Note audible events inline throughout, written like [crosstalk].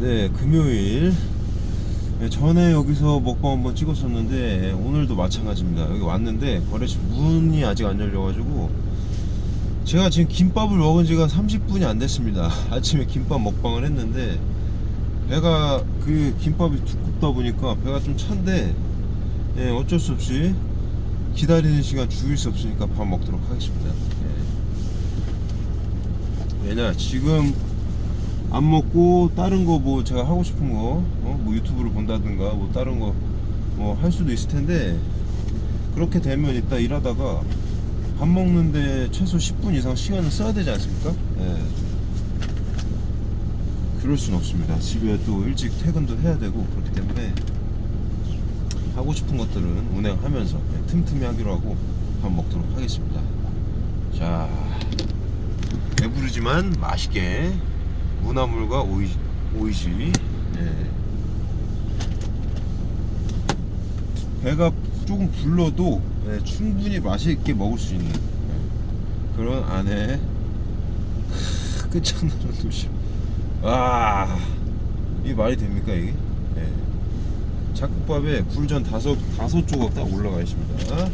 네, 금요일. 네, 전에 여기서 먹방 한번 찍었었는데 오늘도 마찬가지입니다. 여기 왔는데 거래처 문이 아직 안 열려가지고 제가 지금 김밥을 먹은 지가 30분이 안 됐습니다. [laughs] 아침에 김밥 먹방을 했는데 배가 그 김밥이 두껍다 보니까 배가 좀 찬데 예, 어쩔 수 없이 기다리는 시간 죽일 수 없으니까 밥 먹도록 하겠습니다. 예. 왜냐 지금 안 먹고 다른 거 뭐 제가 하고 싶은 거, 어? 뭐 유튜브를 본다든가 뭐 다른 거 뭐 할 수도 있을 텐데 그렇게 되면 이따 일하다가 밥 먹는데 최소 10분 이상 시간을 써야 되지 않습니까? 예. 그럴 순 없습니다. 집에 또 일찍 퇴근도 해야 되고 그렇기 때문에 하고 싶은 것들은 운행하면서 예, 틈틈이 하기로 하고 밥 먹도록 하겠습니다. 자, 배부르지만 맛있게 무나물과 오이, 오이지. 예. 배가 조금 불러도 예, 충분히 맛있게 먹을 수 있는 예, 그런 안에 크, 끝장나는 도시. 와, 이 말이 됩니까 이게? 예. 잡곡밥에 굴전 다섯 다섯 조각 딱 올라가 있습니다.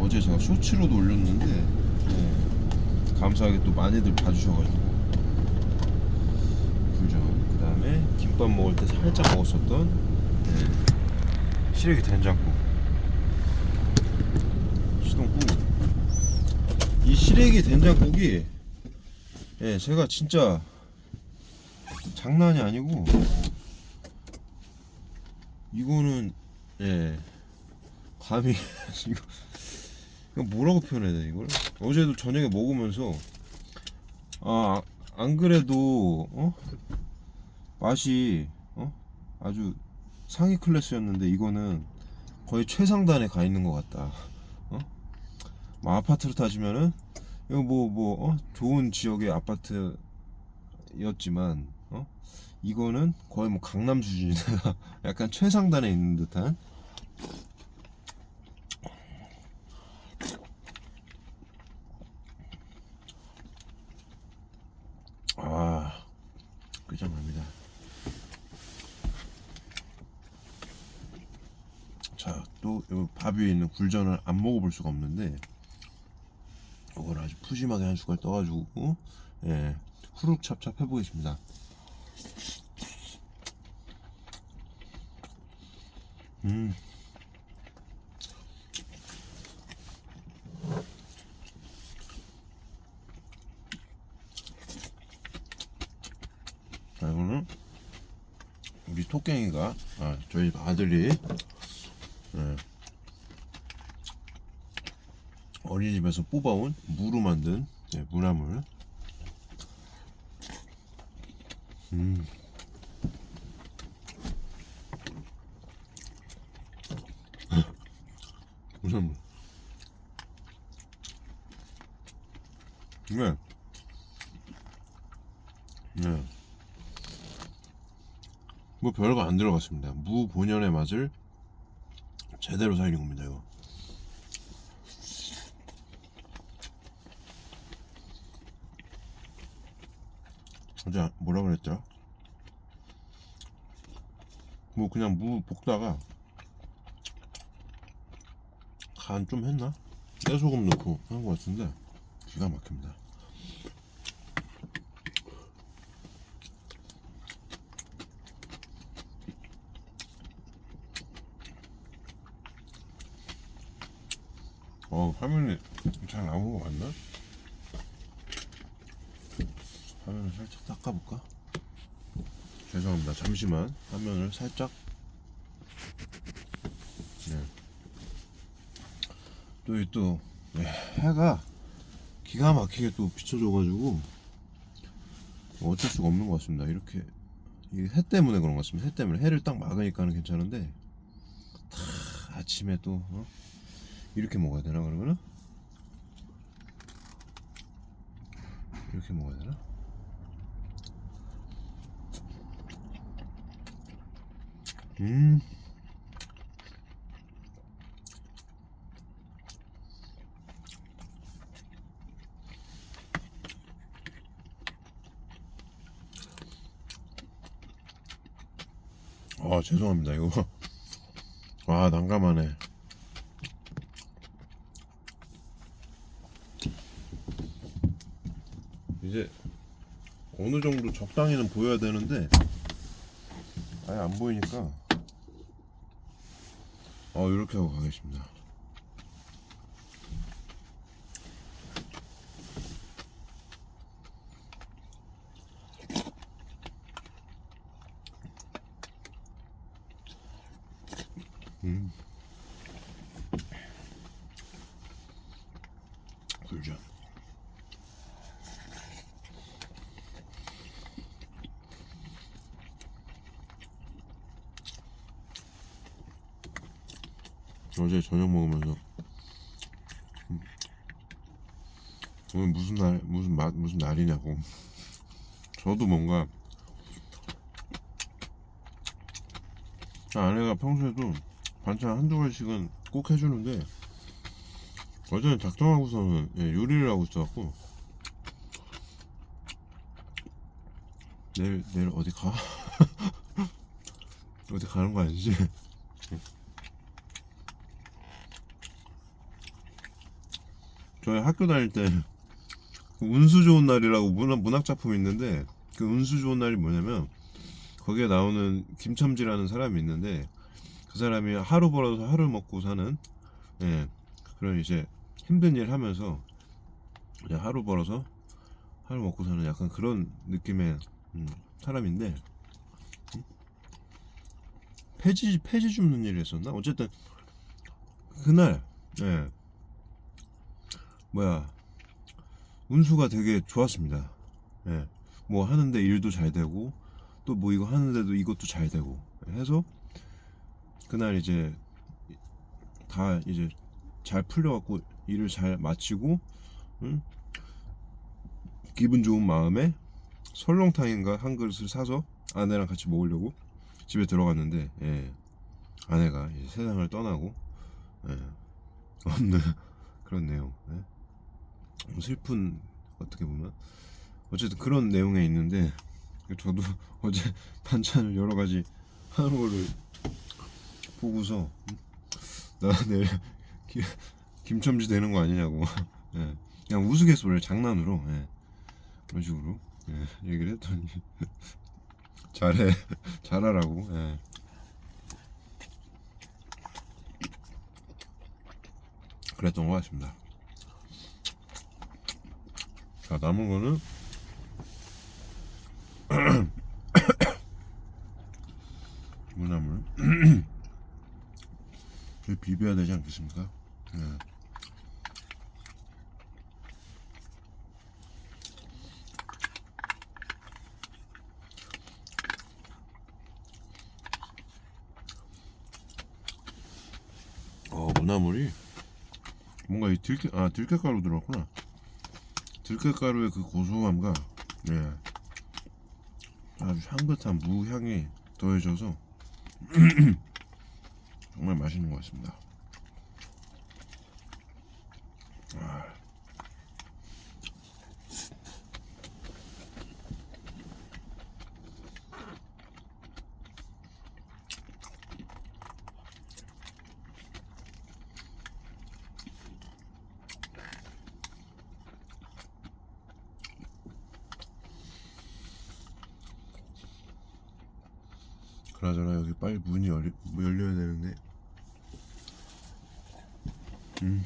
어제 제가 쇼츠로도 올렸는데 예, 감사하게 또 많이들 봐주셔가지고. 굴전. 그 다음에 김밥 먹을 때 살짝 먹었었던 예, 시래기 된장국. 시동국 이 시래기 된장국이 예, 제가 진짜 장난이 아니고 이거는 예 감히 [laughs] 이거 이거 뭐라고 표현해야 돼 이걸? 어제도 저녁에 먹으면서 아 안 그래도 어? 맛이 어? 아주 상위 클래스였는데 이거는 거의 최상단에 가 있는 것 같다. 어? 뭐 아파트로 따지면은 이거 뭐뭐 어? 좋은 지역의 아파트였지만 어? 이거는 거의 뭐 강남 수준이다. [laughs] 약간 최상단에 있는 듯한 아, 끝장납니다. 자, 또요밥 위에 있는 굴전을 안 먹어볼 수가 없는데 이걸 아주 푸짐하게 한 숟갈 떠가지고 예, 후룩 찹찹 해보겠습니다. 음. 자, 이거는 우리 토깽이가 아, 저희 아들이 예, 어린이집에서 뽑아온 무로 만든 예, 무나물. 음. 무나물. 네. 네. 뭐 별거 안 들어갔습니다. 무 본연의 맛을 제대로 살린 겁니다. 이거. 어제 뭐라 그랬죠? 뭐 그냥 무 볶다가 간 좀 했나? 깨소금 넣고 한 것 같은데 기가 막힙니다. 어 화면이 잘 나온 거 맞나? 화면을 살짝 닦아볼까? 죄송합니다. 잠시만 화면을 살짝 네. 또이 또 네, 해가 기가 막히게 또 비춰줘가지고 어쩔 수가 없는 것 같습니다. 이렇게 이게 해 때문에 그런 것 같습니다. 해 때문에 해를 딱 막으니까는 괜찮은데 다 아침에 또 어? 이렇게 먹어야 되나 그러면은? 이렇게 먹어야 되나? 음. 아 죄송합니다 이거 와 [laughs] 아, 난감하네 어느 정도 적당히는 보여야 되는데 아예 안 보이니까. 어 이렇게 하고 가겠습니다 음. 굴전 어제 저녁 먹으면서 음, 오늘 무슨 날 무슨 맛 무슨 날이냐고 저도 뭔가 아내가 평소에도 반찬 한두 가지씩은 꼭 해주는데 어제는 작정하고서는 예, 요리를 하고 있어갖고 내일 내일 어디 가? [laughs] 어디 가는 거 아니지? 저희 학교 다닐 때그 운수 좋은 날이라고 문학, 문학 작품이 있는데 그 운수 좋은 날이 뭐냐면 거기에 나오는 김첨지라는 사람이 있는데 그 사람이 하루 벌어서 하루 먹고 사는 예, 그런 이제 힘든 일 하면서 이제 하루 벌어서 하루 먹고 사는 약간 그런 느낌의 음, 사람인데 음? 폐지 폐지 줍는 일을 했었나 어쨌든 그날 예 뭐야 운수가 되게 좋았습니다 예 뭐 하는데 일도 잘 되고 또 뭐 이거 하는데도 이것도 잘 되고 해서 그날 이제 다 이제 잘 풀려갖고 일을 잘 마치고 응? 기분 좋은 마음에 설렁탕인가 한 그릇을 사서 아내랑 같이 먹으려고 집에 들어갔는데 예, 아내가 세상을 떠나고 예, 없는 그런 내용 예. 슬픈 어떻게 보면 어쨌든 그런 내용에 있는데 저도 [laughs] 어제 반찬을 여러 가지 하는 거를 보고서 음, 나 내일 기- 김첨지 되는 거 아니냐고 [laughs] 예. 그냥 우스갯소리를 장난으로 예. 그런 식으로 예. 얘기를 했더니 [laughs] 잘해 잘하라고 예. 그랬던 것 같습니다 자 남은 거는 [coughs] 무나물 [coughs] 비벼야 되지 않겠습니까? 예. 어 무나물이 뭔가 이 들깨 아 들깨가루 들어갔구나 들깨가루의 그 고소함과 예 아주 향긋한 무향이 더해져서 [clears throat] 정말 맛있는 것 같습니다. 그나저나 여기 빨리 문이 열리, 열려야 되는데 음.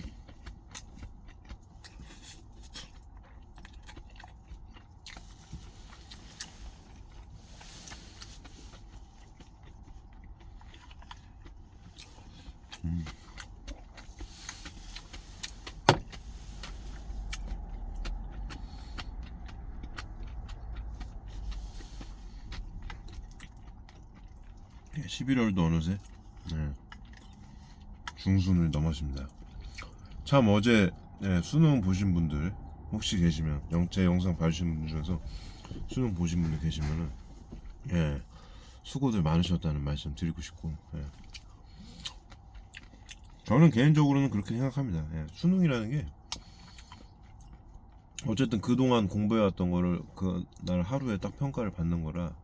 11월도 어느새 네. 중순을 넘었습니다. 참 어제 예, 수능 보신 분들 혹시 계시면 영제 영상 봐주신 분들 중에서 수능 보신 분들 계시면은 예, 수고들 많으셨다는 말씀 드리고 싶고 예. 저는 개인적으로는 그렇게 생각합니다. 예, 수능이라는 게 어쨌든 그동안 공부해왔던 거를 그날 하루에 딱 평가를 받는 거라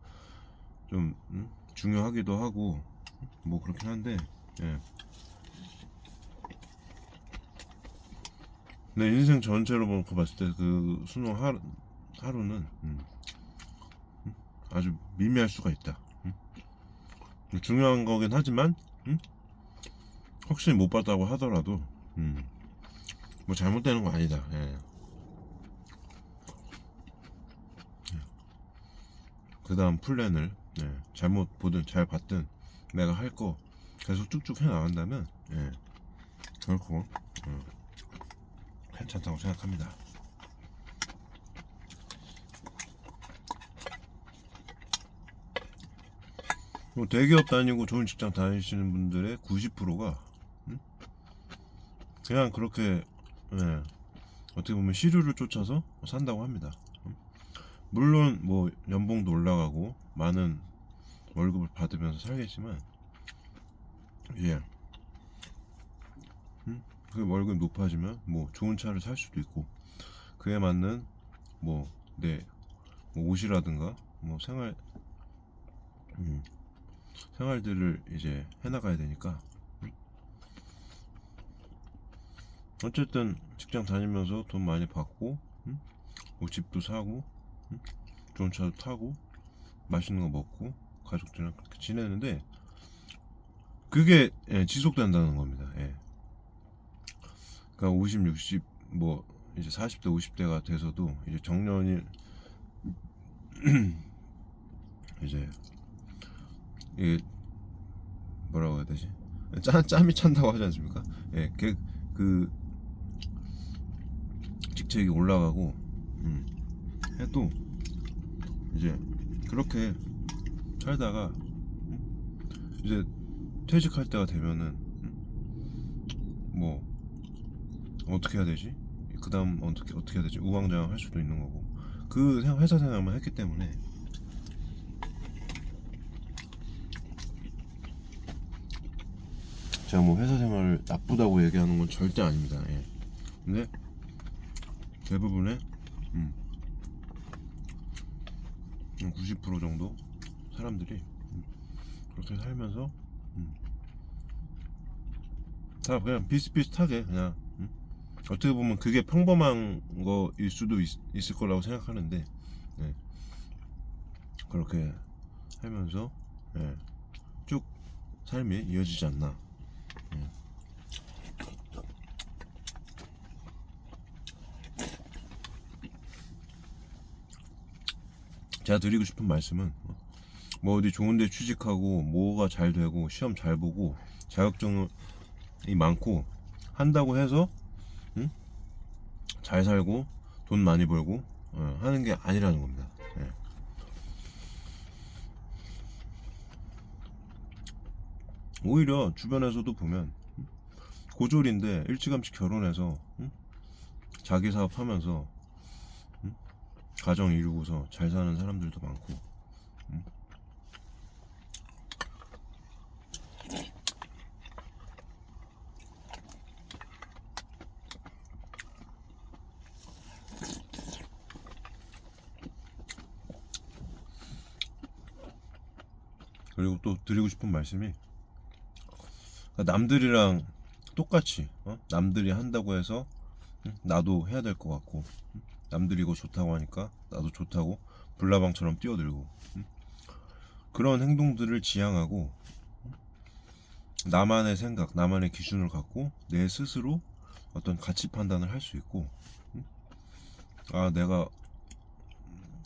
좀 음? 중요하기도 하고 뭐 그렇긴 한데 예. 내 인생 전체로 놓고 봤을 때 그 수능 하루, 하루는 음, 음, 아주 미미할 수가 있다. 음. 중요한 거긴 하지만 음? 혹시 못 봤다고 하더라도 음, 뭐 잘못되는 거 아니다. 예. 그 다음 플랜을 예, 잘못 보든 잘 봤든 내가 할 거 계속 쭉쭉 해 나간다면 예, 결코 음, 괜찮다고 생각합니다. 뭐 대기업 다니고 좋은 직장 다니시는 분들의 90%가 그냥 그렇게 예, 어떻게 보면 시류를 쫓아서 산다고 합니다. 음. 물론 뭐 연봉도 올라가고 많은 월급을 받으면서 살겠지만 예. 음? 그 월급 높아지면 뭐 좋은 차를 살 수도 있고 그에 맞는 뭐내 뭐 옷이라든가 뭐 생활 음, 생활들을 이제 해나가야 되니까 음? 어쨌든 직장 다니면서 돈 많이 받고 음? 뭐 집도 사고 음? 좋은 차도 타고 맛있는 거 먹고 가족들이랑 그렇게 지내는데 그게 예, 지속된다는 겁니다. 예. 그러니까 50, 60, 뭐 이제 40대, 50대가 돼서도 이제 정년이 [clears throat] 이제 이게 뭐라고 해야 되지? 짬 짬이 찬다고 하지 않습니까? 예, 그, 그 직책이 올라가고 음, 해도 이제 그렇게 살다가 음, 이제 퇴직할 때가 되면은 음, 뭐 어떻게 해야 되지? 그 다음 어떻게 어떻게 해야 되지? 우왕좌왕 할 수도 있는 거고 그 생- 회사 생활만 했기 때문에 제가 뭐 회사 생활을 나쁘다고 얘기하는 건 절대 아닙니다. 예. 근데 대부분의 음, 90% 정도? 사람들이 음, 그렇게 살면서 음, 다 그냥 비슷비슷하게 그냥 음, 어떻게 보면 그게 평범한 거일 수도 있, 을 거라고 생각하는데 예, 그렇게 살면서 예, 쭉 삶이 이어지지 않나 제가 드리고 싶은 말씀은 뭐 어디 좋은데 취직하고 뭐가 잘 되고 시험 잘 보고 자격증이 많고 한다고 해서 응? 잘 살고 돈 많이 벌고 어, 하는 게 아니라는 겁니다. 예. 오히려 주변에서도 보면 응? 고졸인데 일찌감치 결혼해서 응? 자기 사업하면서 응? 가정 이루고서 잘 사는 사람들도 많고 응? 그리고 또 드리고 싶은 말씀이 남들이랑 똑같이 어? 남들이 한다고 해서 응? 나도 해야 될 것 같고 응? 남들이 이거 좋다고 하니까 나도 좋다고 불나방처럼 뛰어들고 응? 그런 행동들을 지향하고 응? 나만의 생각, 나만의 기준을 갖고 내 스스로 어떤 가치 판단을 할 수 있고 응? 아 내가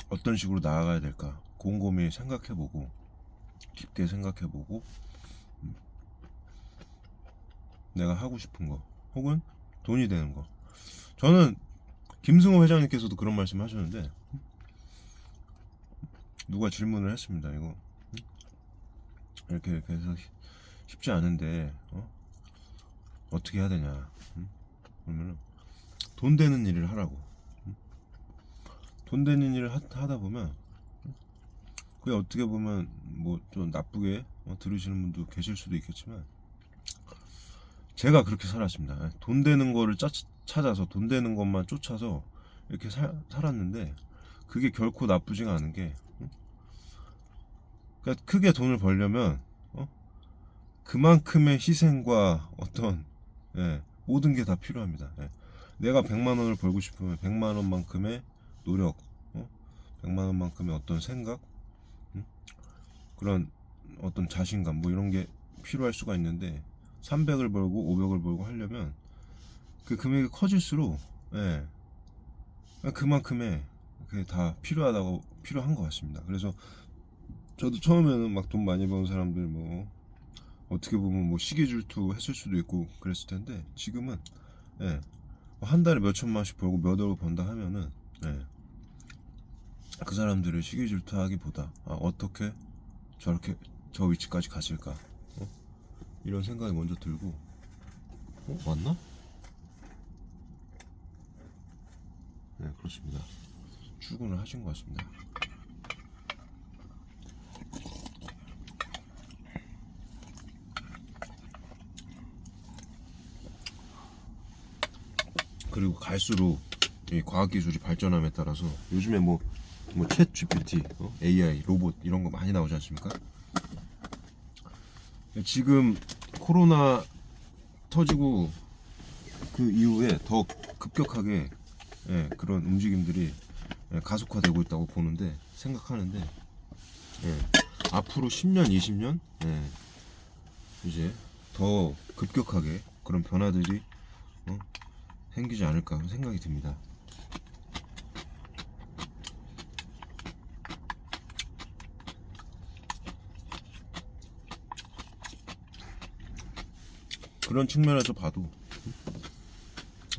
어떤 식으로 나아가야 될까 곰곰이 생각해보고 깊게 생각해보고 음, 내가 하고 싶은 거 혹은 돈이 되는 거 저는 김승호 회장님께서도 그런 말씀 하셨는데 누가 질문을 했습니다 이거 음? 이렇게 이렇게 해서 쉽지 않은데 어? 어떻게 해야 되냐 음? 그러면은 돈 되는 일을 하라고 음? 돈 되는 일을 하, 하다 보면 그게 어떻게 보면 뭐 좀 나쁘게 어, 들으시는 분도 계실 수도 있겠지만 제가 그렇게 살았습니다. 예, 돈 되는 거를 짜, 찾아서 돈 되는 것만 쫓아서 이렇게 살, 살았는데 그게 결코 나쁘지가 않은 게 응? 그러니까 크게 돈을 벌려면 어? 그만큼의 희생과 어떤 예, 모든 게 다 필요합니다. 예. 내가 100만 원을 벌고 싶으면 100만 원만큼의 노력, 어? 100만 원만큼의 어떤 생각, 음? 그런 어떤 자신감 뭐 이런 게 필요할 수가 있는데 300을 벌고 500을 벌고 하려면 그 금액이 커질수록 예, 그만큼의 그게 다 필요하다고 필요한 것 같습니다. 그래서 저도 처음에는 막 돈 많이 버는 사람들 뭐 어떻게 보면 뭐 시기 질투 했을 수도 있고 그랬을 텐데 지금은 예, 뭐한 달에 몇 천만씩 벌고 몇 억을 번다 하면은 예, 그 사람들을 시기 질투하기보다 아, 어떻게 저렇게 저 위치까지 갔을까 어? 이런 생각이 먼저 들고 어 맞나? 네 그렇습니다. 출근을 하신 것 같습니다. 그리고 갈수록 이 과학 기술이 발전함에 따라서 요즘에 뭐 뭐챗 GPT, 어? AI, 로봇 이런 거 많이 나오지 않습니까? 지금 코로나 터지고 그 이후에 더 급격하게 예, 그런 움직임들이 예, 가속화되고 있다고 보는데 생각하는데 예, 앞으로 10년, 20년 예, 이제 더 급격하게 그런 변화들이 어, 생기지 않을까 생각이 듭니다. 그런 측면에서 봐도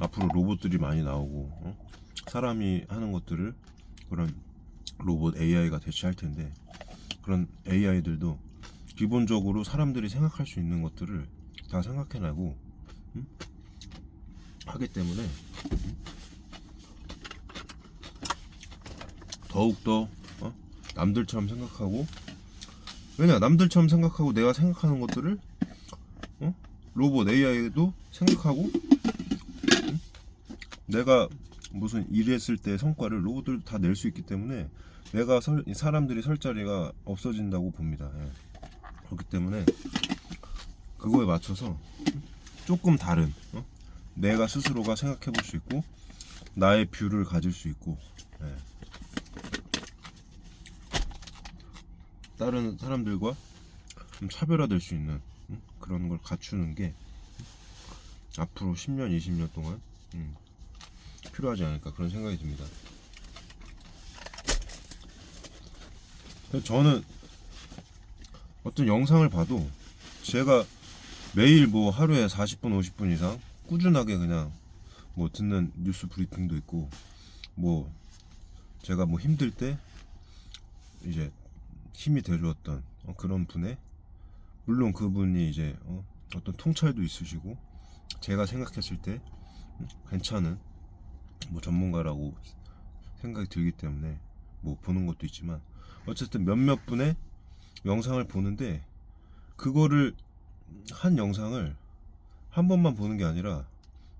앞으로 로봇들이 많이 나오고 어? 사람이 하는 것들을 그런 로봇 AI가 대체할 텐데 그런 AI들도 기본적으로 사람들이 생각할 수 있는 것들을 다 생각해내고 음? 하기 때문에 음? 더욱더 어? 남들처럼 생각하고 왜냐 남들처럼 생각하고 내가 생각하는 것들을 어? 로봇 AI도 생각하고 음? 내가 무슨 일했을 때 성과를 로봇들 다 낼 수 있기 때문에 내가 설, 이 사람들이 설 자리가 없어진다고 봅니다. 예. 그렇기 때문에 그거에 맞춰서 조금 다른 어? 내가 스스로가 생각해 볼 수 있고 나의 뷰를 가질 수 있고 예. 다른 사람들과 좀 차별화될 수 있는 음? 그런 걸 갖추는 게 앞으로 10년, 20년 동안 음, 필요하지 않을까 그런 생각이 듭니다. 저는 어떤 영상을 봐도 제가 매일 뭐 하루에 40분, 50분 이상 꾸준하게 그냥 뭐 듣는 뉴스 브리핑도 있고 뭐 제가 뭐 힘들 때 이제 힘이 되주었던 어, 그런 분의 물론 그분이 이제 어, 어떤 통찰도 있으시고 제가 생각했을 때 음, 괜찮은 뭐 전문가라고 생각이 들기 때문에 뭐 보는 것도 있지만 어쨌든 몇몇 분의 영상을 보는데 그거를 한 영상을 한 번만 보는 게 아니라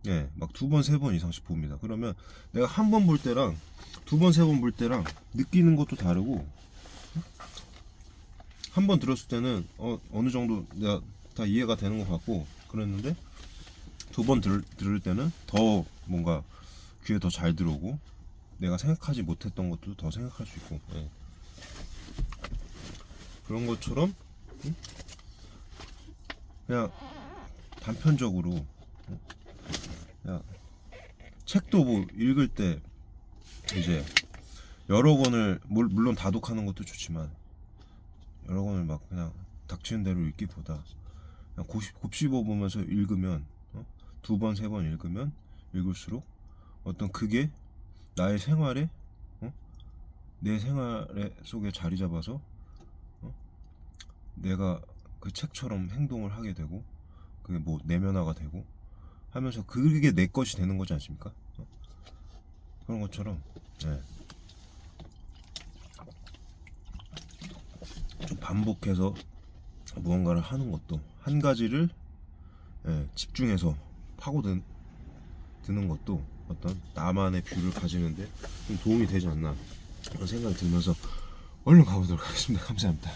예, 막 두 번, 세 번 이상씩 봅니다. 그러면 내가 한 번 볼 때랑 두 번, 세 번 볼 때랑 느끼는 것도 다르고 한 번 들었을 때는 어, 어느 정도 내가 다 이해가 되는 것 같고 그랬는데 두 번 들을, 때는 더 뭔가 귀에 더 잘 들어오고 내가 생각하지 못했던 것도 더 생각할 수 있고 예. 그런 것처럼 음? 그냥 단편적으로 음? 그냥 책도 뭐 읽을 때 이제 여러 권을 물- 물론 다독하는 것도 좋지만 여러 권을 막 그냥 닥치는 대로 읽기보다 그냥 곱씹, 곱씹어 보면서 읽으면 어? 두번 세 번 읽으면 읽을수록 어떤 그게 나의 생활에 어? 내 생활에 속에 자리 잡아서 어? 내가 그 책처럼 행동을 하게 되고 그게 뭐 내면화가 되고 하면서 그게 내 것이 되는 거지 않습니까? 어? 그런 것처럼 예. 좀 반복해서 무언가를 하는 것도 한 가지를 예, 집중해서 파고든 드는 것도 어떤 나만의 뷰를 가지는데 좀 도움이 되지 않나 그런 생각이 들면서 얼른 가보도록 하겠습니다. 감사합니다.